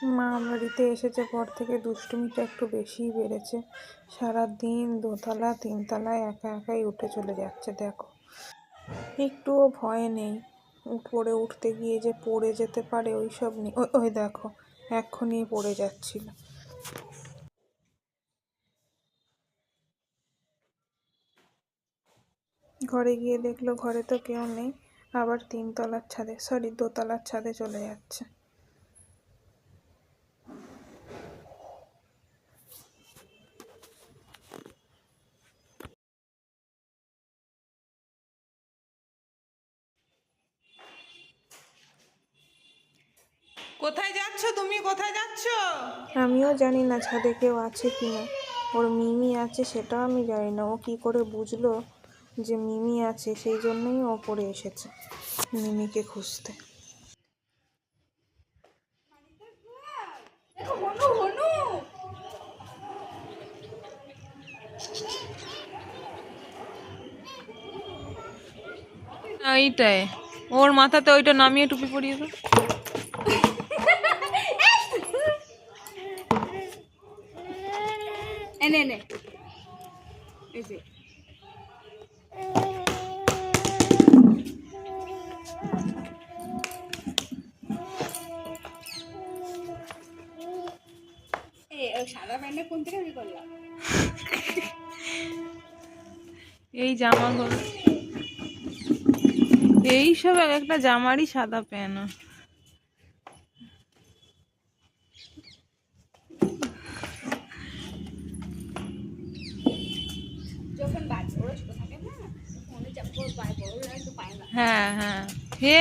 মা বাড়িতে এসেছে পর থেকে দুষ্টুমিটা একটু বেশিই বেড়েছে। সারা দিন দোতলা, তিনতলায় একা একাই উঠে চলে যাচ্ছে, দেখো। একটুও ভয় নেই। উপরে উঠতে গিয়ে যে পড়ে যেতে পারে ওই সব নেই ওই দেখো, এক্ষুনি পড়ে যাচ্ছিল। ঘরে গিয়ে দেখল, ঘরে তো কেউ নেই। আবার তিনতলার ছাদে সরি দোতলার ছাদে চলে যাচ্ছে কোথায় যাচ্ছ তুমি কোথায় যাচ্ছ? আমিও জানি না ছাদে কেউ আছে কি না ওর মিমি আছে সেটাও আমি জানি না। ও কি করে বুঝলো যে মিমি আছে সেই জন্যই ও পড়ে এসেছে মিমিকে খুঁজতে। এইটাই। ওর মাথাতে ওইটা নামিয়ে টুপি পরিয়ে দাও এনে এনে এই যে। এই জামাগুলো। এই সব এক একটা জামারই সাদা প্যান যখন বাচ্চা ওরা ছোট থাকে না ফোনে চাপ করে পায় বড় একটু পায় না হ্যাঁ হ্যাঁ। হে